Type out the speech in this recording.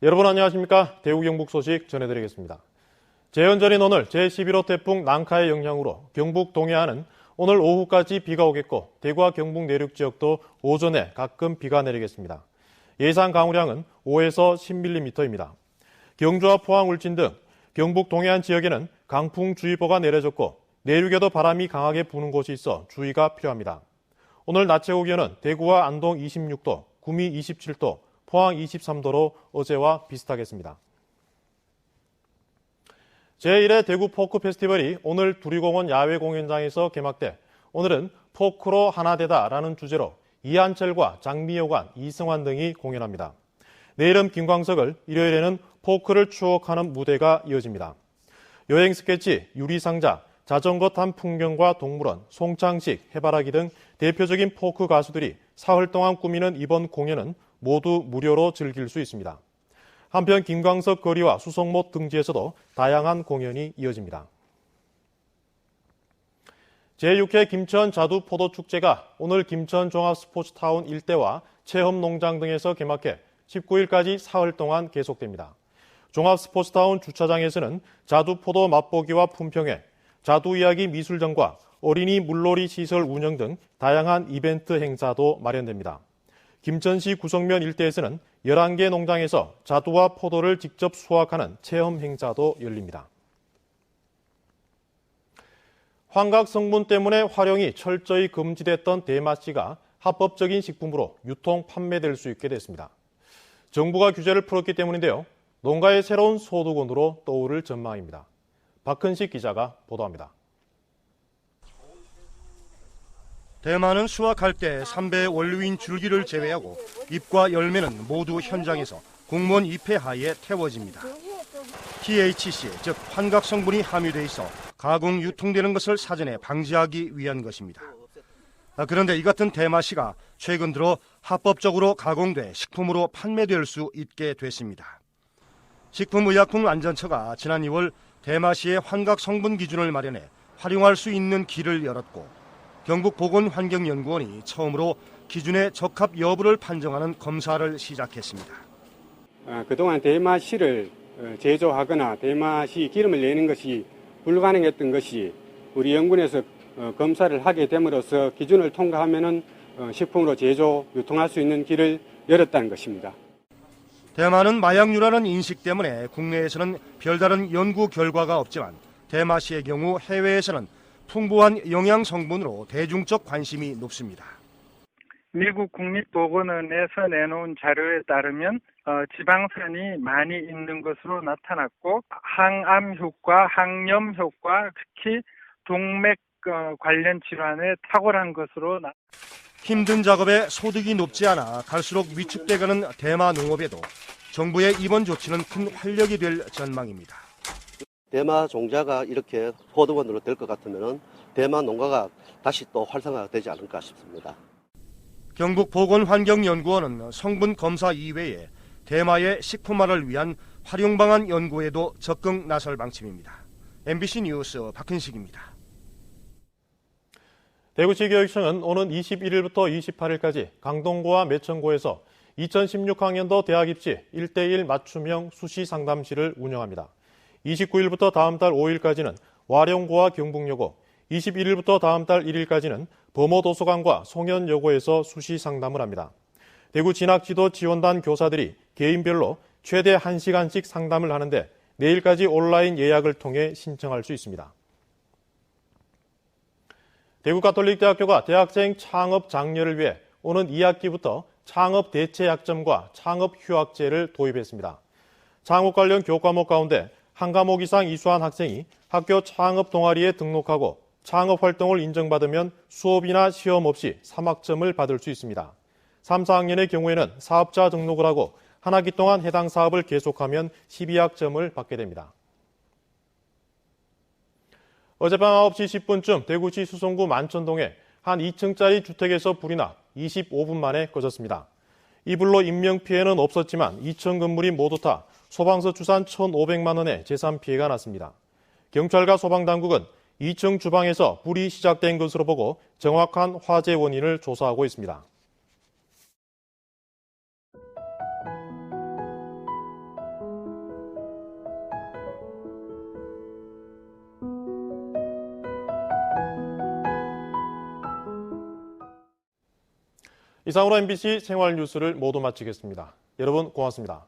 여러분 안녕하십니까? 대구 경북 소식 전해드리겠습니다. 재연절인 오늘 제11호 태풍 난카의 영향으로 경북 동해안은 오늘 오후까지 비가 오겠고 대구와 경북 내륙 지역도 오전에 가끔 비가 내리겠습니다. 예상 강우량은 5에서 10mm입니다. 경주와 포항, 울진 등 경북 동해안 지역에는 강풍주의보가 내려졌고 내륙에도 바람이 강하게 부는 곳이 있어 주의가 필요합니다. 오늘 낮 최고 기온은 대구와 안동 26도, 구미 27도, 포항 23도로 어제와 비슷하겠습니다. 제1회 대구 포크 페스티벌이 오늘 두리공원 야외 공연장에서 개막돼 오늘은 포크로 하나 되다라는 주제로 이한철과 장미여관, 이승환 등이 공연합니다. 내일은 김광석을, 일요일에는 포크를 추억하는 무대가 이어집니다. 여행 스케치, 유리상자, 자전거 탄 풍경과 동물원, 송창식, 해바라기 등 대표적인 포크 가수들이 사흘 동안 꾸미는 이번 공연은 모두 무료로 즐길 수 있습니다. 한편 김광석 거리와 수성못 등지에서도 다양한 공연이 이어집니다. 제6회 김천 자두 포도 축제가 오늘 김천 종합 스포츠타운 일대와 체험 농장 등에서 개막해 19일까지 사흘 동안 계속됩니다. 종합 스포츠타운 주차장에서는 자두 포도 맛보기와 품평회, 자두 이야기 미술전과 어린이 물놀이 시설 운영 등 다양한 이벤트 행사도 마련됩니다. 김천시 구성면 일대에서는 11개 농장에서 자두와 포도를 직접 수확하는 체험 행사도 열립니다. 환각 성분 때문에 활용이 철저히 금지됐던 대마씨가 합법적인 식품으로 유통 판매될 수 있게 됐습니다. 정부가 규제를 풀었기 때문인데요. 농가의 새로운 소득원으로 떠오를 전망입니다. 박근식 기자가 보도합니다. 대마는 수확할 때 삼배 원료인 줄기를 제외하고 잎과 열매는 모두 현장에서 공무원 입회 하에 태워집니다. THC, 즉 환각 성분이 함유돼 있어 가공 유통되는 것을 사전에 방지하기 위한 것입니다. 아, 그런데 이 같은 대마씨가 최근 들어 합법적으로 가공돼 식품으로 판매될 수 있게 됐습니다. 식품의약품안전처가 지난 2월 대마씨의 환각 성분 기준을 마련해 활용할 수 있는 길을 열었고 경북보건환경연구원이 처음으로 기준의 적합 여부를 판정하는 검사를 시작했습니다. 어, 그동안 대마씨를 어, 제조하거나 대마씨 기름을 내는 것이 불가능했던 것이 우리 연구원에서 어, 검사를 하게 됨으로써 기준을 통과하면 식품으로 제조, 유통할 수 있는 길을 열었다는 것입니다. 대마는 마약류라는 인식 때문에 국내에서는 별다른 연구 결과가 없지만 대마씨의 경우 해외에서는 풍부한 영양 성분으로 대중적 관심이 높습니다. 미국 국립보건원에서 내놓은 자료에 따르면 어, 지방산이 많이 있는 것으로 나타났고 항암 효과, 항염 효과, 특히 동맥 어, 관련 질환에 탁월한 것으로 나. 힘든 작업에 소득이 높지 않아 갈수록 위축돼가는 대마 농업에도 정부의 이번 조치는 큰 활력이 될 전망입니다. 대마 종자가 이렇게 포도원으로 될 것 같으면 대마 농가가 다시 또 활성화되지 않을까 싶습니다. 경북 보건환경연구원은 성분 검사 이외에 대마의 식품화를 위한 활용 방안 연구에도 적극 나설 방침입니다. MBC 뉴스 박현식입니다. 대구시 교육청은 오는 21일부터 28일까지 강동구와 매천구에서 2016학년도 대학 입시 1대1 맞춤형 수시 상담실을 운영합니다. 29일부터 다음 달 5일까지는 와룡고와 경북여고, 21일부터 다음 달 1일까지는 범어도서관과 송현여고에서 수시 상담을 합니다. 대구 진학지도 지원단 교사들이 개인별로 최대 1시간씩 상담을 하는데 내일까지 온라인 예약을 통해 신청할 수 있습니다. 대구 가톨릭대학교가 대학생 창업 장려를 위해 오는 2학기부터 창업 대체 약점과 창업 휴학제를 도입했습니다. 창업 관련 교과목 가운데 한 과목 이상 이수한 학생이 학교 창업 동아리에 등록하고 창업 활동을 인정받으면 수업이나 시험 없이 3학점을 받을 수 있습니다. 3, 4학년의 경우에는 사업자 등록을 하고 한 학기 동안 해당 사업을 계속하면 12학점을 받게 됩니다. 어젯밤 9시 10분쯤 대구시 수성구 만천동에 한 2층짜리 주택에서 불이 나 25분 만에 꺼졌습니다. 이 불로 인명피해는 없었지만 2층 건물이 모두 타 소방서 추산 1,500만 원의 재산 피해가 났습니다. 경찰과 소방당국은 2층 주방에서 불이 시작된 것으로 보고 정확한 화재 원인을 조사하고 있습니다. 이상으로 MBC 생활 뉴스를 모두 마치겠습니다. 여러분 고맙습니다.